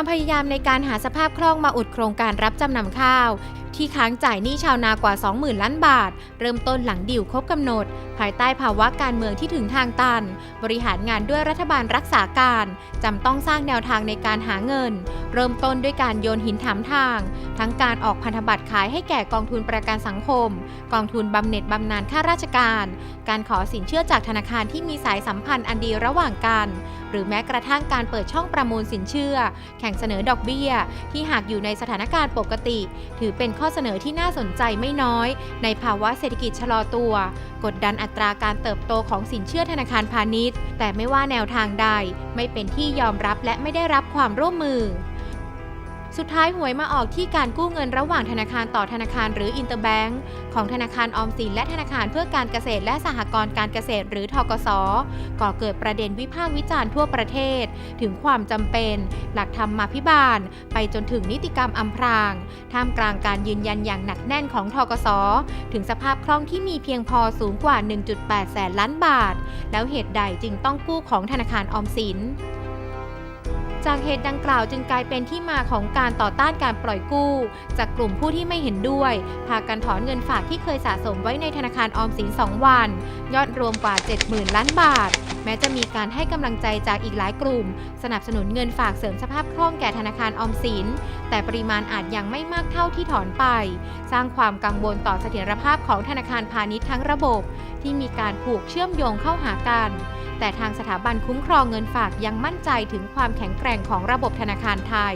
ความพยายามในการหาสภาพคล่องมาอุดโครงการรับจำนำข้าว ที่ค้างจ่ายหนี้ชาวนากว่า 20,000 ล้านบาท เริ่มต้นหลังดิวครบกำหนด ภายใต้ภาวะการเมืองที่ถึงทางตัน บริหารงานด้วยรัฐบาลรักษาการจำต้องสร้างแนวทางในการหาเงิน เริ่มต้นด้วยการโยนหินถามทาง ทั้งการออกพันธบัตรขายให้แก่กองทุนประกันสังคม กองทุนบำเหน็จบำนาญข้าราชการ การขอสินเชื่อจากธนาคารที่มีสายสัมพันธ์อันดีระหว่างกันหรือแม้กระทั่งการเปิดช่องประมูลสินเชื่อ แข่งเสนอดอกเบี้ย ที่หากอยู่ในสถานการณ์ปกติ ถือเป็นข้อเสนอที่น่าสนใจไม่น้อย ในภาวะเศรษฐกิจชะลอตัว กดดันอัตราการเติบโตของสินเชื่อธนาคารพาณิชย์ แต่ไม่ว่าแนวทางใดไม่เป็นที่ยอมรับและไม่ได้รับความร่วมมือ สุดท้ายหวยมาออกที่การกู้เงินระหว่างธนาคารต่อธนาคารหรืออินเตอร์แบงก์ของธนาคารออมสินและธนาคารเพื่อการเกษตรและสหกรณ์การเกษตรหรือทกสก่อเกิดประเด็นวิพากษ์วิจารณ์ทั่วประเทศ ถึงความจำเป็น หลักธรรมมาภิบาล ไปจนถึงนิติกรรมอำพราง ท่ามกลางการยืนยันอย่างหนักแน่นของทกสถึงสภาพคล่องที่มีเพียงพอสูงกว่า 1.8 แสนล้านบาท แล้วเหตุใดจึงต้องกู้ของธนาคารออมสิน จากเหตุดังกล่าวจึงกลายเป็นที่มาของการต่อต้านการปล่อยกู้ จากกลุ่มผู้ที่ไม่เห็นด้วย พากันถอนเงินฝากที่เคยสะสมไว้ในธนาคารออมสิน 2 วัน ยอดรวมกว่า 70,000 ล้านบาท แม้จะมีการให้กำลังใจจากอีกหลายกลุ่ม สนับสนุนเงินฝากเสริมสภาพคล่องแก่ธนาคารออมสิน แต่ปริมาณอาจยังไม่มากเท่าที่ถอนไป สร้างความกังวลต่อเสถียรภาพของธนาคารพาณิชย์ทั้งระบบ ที่มีการผูกเชื่อมโยงเข้าหากัน แต่ทางสถาบันคุ้มครองเงินฝากยังมั่นใจถึงความแข็งแกร่งของระบบธนาคารไทย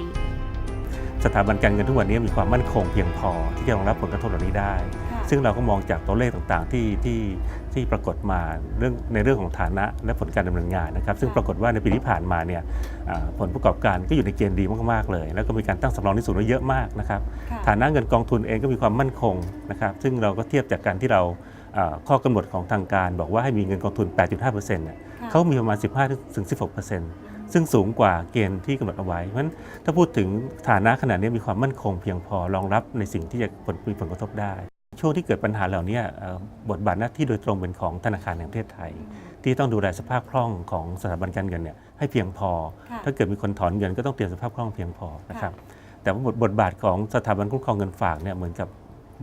สถาบันการเงินทุกวันนี้มีความมั่นคงเพียงพอที่จะรองรับผลกระทบเหล่านี้ได้ ซึ่งเราก็มองจากตัวเลขต่างๆที่ที่ที่ปรากฏมาเรื่องในเรื่องของฐานะและผลการดำเนินงานนะครับ ซึ่งปรากฏว่าในปีที่ผ่านมาเนี่ยอ่าผลประกอบการก็อยู่ในเกณฑ์ดีมากๆเลย แล้วก็มีการตั้งสำรองที่สูงไว้เยอะมากนะครับฐานะเงินกองทุนเองก็มีความมั่นคงนะครับซึ่งเราก็เทียบจากการที่เราอ่าข้อกำหนดของทางการ บอกว่าให้มีเงินกองทุน 8.5%เนี่ย เขามีประมาณ 15ถึง16%ซึ่งสูงกว่าเกณฑ์ที่กำหนดเอาไว้ เพราะฉะนั้นถ้าพูดถึงฐานะขนาดนี้มีความมั่นคงเพียงพอรองรับในสิ่งที่จะผลมีผลกระทบได้ ช่วงที่เกิดปัญหาเหล่านี้เอ่อบทบาทหน้าที่โดยตรงเป็นของธนาคารแห่งประเทศไทย ที่ต้องดูแลสภาพคล่องของสถาบันการเงินเนี่ยให้เพียงพอค่ะถ้าเกิดมีคนถอนเงินก็ต้องเตรียมสภาพคล่องเพียงพอนะครับแต่ว่าบทบทบาทของสถาบันคุ้มครองเงินฝากเนี่ยเหมือนกับ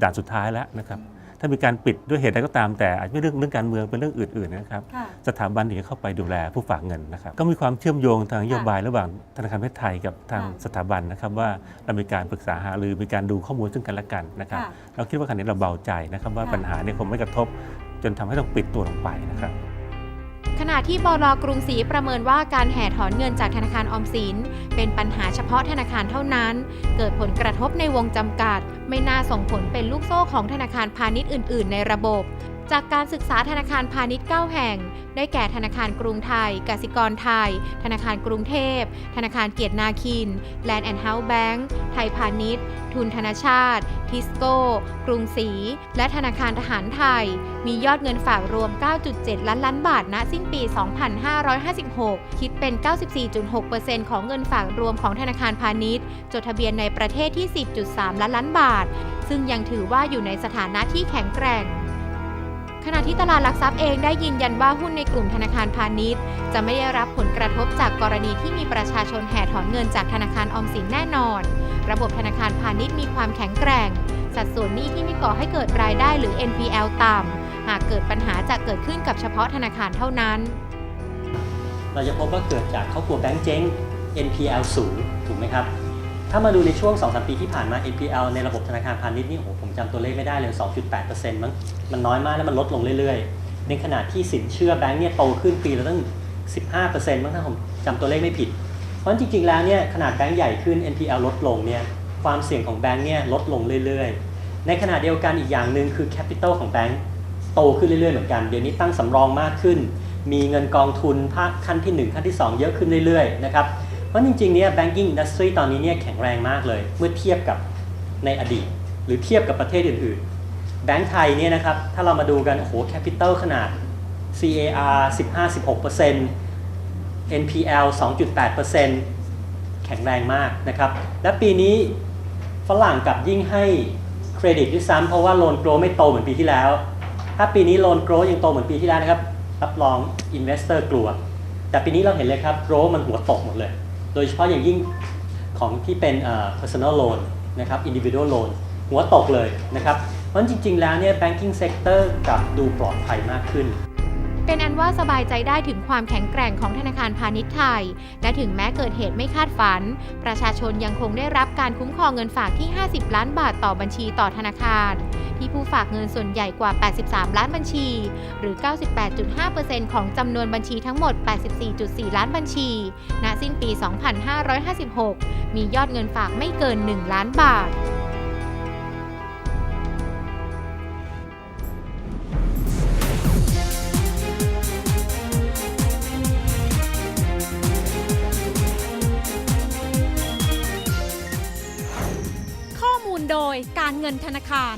ด่านสุดท้ายแล้วนะครับ ถ้ามีการปิดด้วยเหตุใดก็ตามแต่อาจจะไม่เรื่องเรื่องการเมืองเป็นเรื่องอื่นๆนะครับค่ะ สถาบันถึงจะเข้าไปดูแลผู้ฝากเงินนะครับก็มีความเชื่อมโยงทางนโยบายระหว่างธนาคารประเทศไทยกับทางค่ะสถาบันนะครับว่าเรามีการปรึกษาหารือมีการดูข้อมูลซึ่งกันและกันนะครับค่ะเราคิดว่าขณะนี้เราเบาใจนะครับว่าค่ะ ปัญหาเนี่ยคงไม่กระทบ จนทำให้ต้องปิดตัวลงไปนะครับ ขณะที่บลกรุงศรีประเมินว่าการแห่ถอนเงินจากธนาคารออมสิน เป็นปัญหาเฉพาะธนาคารเท่านั้น เกิดผลกระทบในวงจำกัด ไม่น่าส่งผลเป็นลูกโซ่ของธนาคารพาณิชย์อื่น ๆ ในระบบ จากการศึกษาธนาคารพาณิชย์ 9 แห่ง ได้แก่ธนาคารกรุงไทย กสิกรไทย ธนาคารกรุงเทพ ธนาคารเกียรตินาคิน Land and House Bank ไทยพาณิชย์ ทุนธนาชาติ ทิสโก้ กรุงศรี และธนาคารทหารไทย มียอดเงินฝากรวม 9.7 ล้านล้านบาท ณ สิ้นปี 2556 คิดเป็น 94.6%ของเงินฝากรวมของธนาคารพาณิชย์ จดทะเบียนในประเทศที่ 10.3 ล้านล้านบาท ซึ่งยังถือว่าอยู่ในสถานะที่แข็งแกร่ง ขณะที่ตลาดหลักทรัพย์เองได้ยืนยันว่าหุ้นในกลุ่มธนาคารพาณิชย์ จะไม่ได้รับผลกระทบจากกรณีที่มีประชาชนแห่ถอนเงินจากธนาคารออมสินแน่นอน ระบบธนาคารพาณิชย์มีความแข็งแกร่ง สัดส่วนหนี้ที่ไม่ก่อให้เกิดรายได้หรือ NPL ต่ำหากเกิดปัญหาจะเกิดขึ้นกับเฉพาะธนาคารเท่านั้น เราจะพบว่าเกิดจากครอบครัวแบงก์เจ๊ง NPL สูงถูกไหมครับ ถ้ามาดูในช่วง 2-3 ปีที่ผ่านมา NPL ในระบบธนาคารพาณิชย์นี่โอ้โหผมจำตัวเลขไม่ได้เลย 2.8%มั้งมันน้อยมากแล้วมันลดลงเรื่อยๆ ในขณะที่สินเชื่อแบงก์เนี่ยโตขึ้นปีละตั้ง 15%มั้งถ้าผมจำตัวเลขไม่ผิด เพราะฉะนั้นจริงๆ แล้วเนี่ยขนาดแบงก์ใหญ่ขึ้น NPL ลดลงเนี่ยความเสี่ยงของแบงก์เนี่ยลดลงเรื่อยๆ ในขณะเดียวกันอีกอย่างหนึ่งคือ Capital ของแบงก์โตขึ้นเรื่อยๆ เหมือนกันเดี๋ยวนี้ตั้งสำรองมากขึ้น มีเงินกองทุนภาคขั้นที่ 1 ขั้นที่ 2 เยอะขึ้นเรื่อยๆนะครับ เพราะจริงๆเนี่ย banking industry ตอนนี้เนี่ยแข็งแรงมากเลย เมื่อเทียบกับในอดีต หรือเทียบกับประเทศอื่นๆ แบงก์ไทยเนี่ยนะครับ ถ้าเรามาดูกัน โอ้โห capital ขนาด CAR 15-16% NPL 2.8%แข็งแรงมากนะครับ และปีนี้ฝรั่งกับยิ่งให้เครดิตด้วยซ้ำเพราะว่าโลนโกรไม่โตเหมือนปีที่แล้ว ถ้าปีนี้โลนโกรยังโตเหมือนปีที่แล้วนะครับรับรอง investor กลัว แต่ปีนี้เราเห็นเลยครับโกรมันหัวตกหมดเลย โดยเฉพาะอย่างยิ่งของที่เป็น personal loan นะครับ individual loan หัวตกเลยนะครับ เพราะฉะนั้นจริง ๆ แล้วเนี่ย banking sector กลับดูปลอดภัยมากขึ้น เป็นอันว่าสบายใจได้ถึงความแข็งแกร่งของธนาคารพาณิชย์ไทย และถึงแม้เกิดเหตุไม่คาดฝัน ประชาชนยังคงได้รับการคุ้มครองเงินฝากที่ 50 ล้านบาทต่อบัญชีต่อธนาคาร ที่ผู้ฝากเงินส่วนใหญ่กว่า 83 ล้านบัญชี หรือ 98.5%ของจำนวนบัญชีทั้งหมด 84.4 ล้านบัญชี ณ สิ้นปี 2556 มียอดเงินฝากไม่เกิน 1 ล้านบาท การเงินธนาคาร